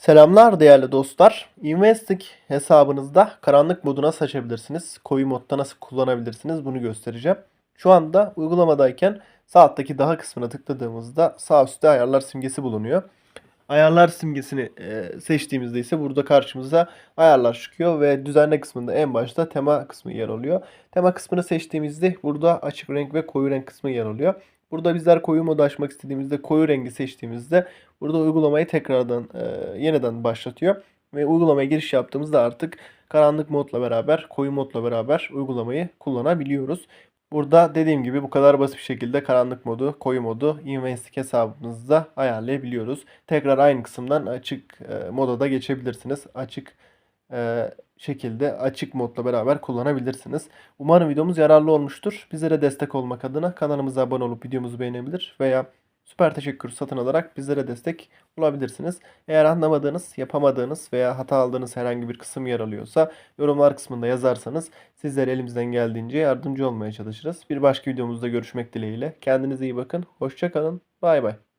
Selamlar değerli dostlar. Investing hesabınızda karanlık modu nasıl açabilirsiniz? Koyu modda nasıl kullanabilirsiniz? Bunu göstereceğim. Şu anda uygulamadayken sağ daha kısmına tıkladığımızda sağ üstte ayarlar simgesi bulunuyor. Ayarlar simgesini e, seçtiğimizde ise burada karşımıza ayarlar çıkıyor ve düzenle kısmında en başta tema kısmı yer alıyor. Tema kısmını seçtiğimizde burada açık renk ve koyu renk kısmı yer alıyor. Burada bizler koyu modu açmak istediğimizde koyu rengi seçtiğimizde burada uygulamayı tekrardan e, yeniden başlatıyor. Ve uygulamaya giriş yaptığımızda artık karanlık modla beraber, koyu modla beraber uygulamayı kullanabiliyoruz. Burada dediğim gibi bu kadar basit bir şekilde karanlık modu, koyu modu Investing hesabımızda ayarlayabiliyoruz. Tekrar aynı kısımdan açık e, moda da geçebilirsiniz. Açık e, şekilde açık modla beraber kullanabilirsiniz. Umarım videomuz yararlı olmuştur. Bizlere destek olmak adına kanalımıza abone olup videomuzu beğenebilir veya süper teşekkür satın alarak bizlere destek olabilirsiniz. Eğer anlamadığınız, yapamadığınız veya hata aldığınız herhangi bir kısım yer alıyorsa yorumlar kısmında yazarsanız sizlere elimizden geldiğince yardımcı olmaya çalışırız. Bir başka videomuzda görüşmek dileğiyle. Kendinize iyi bakın. Hoşça kalın. Bay bay.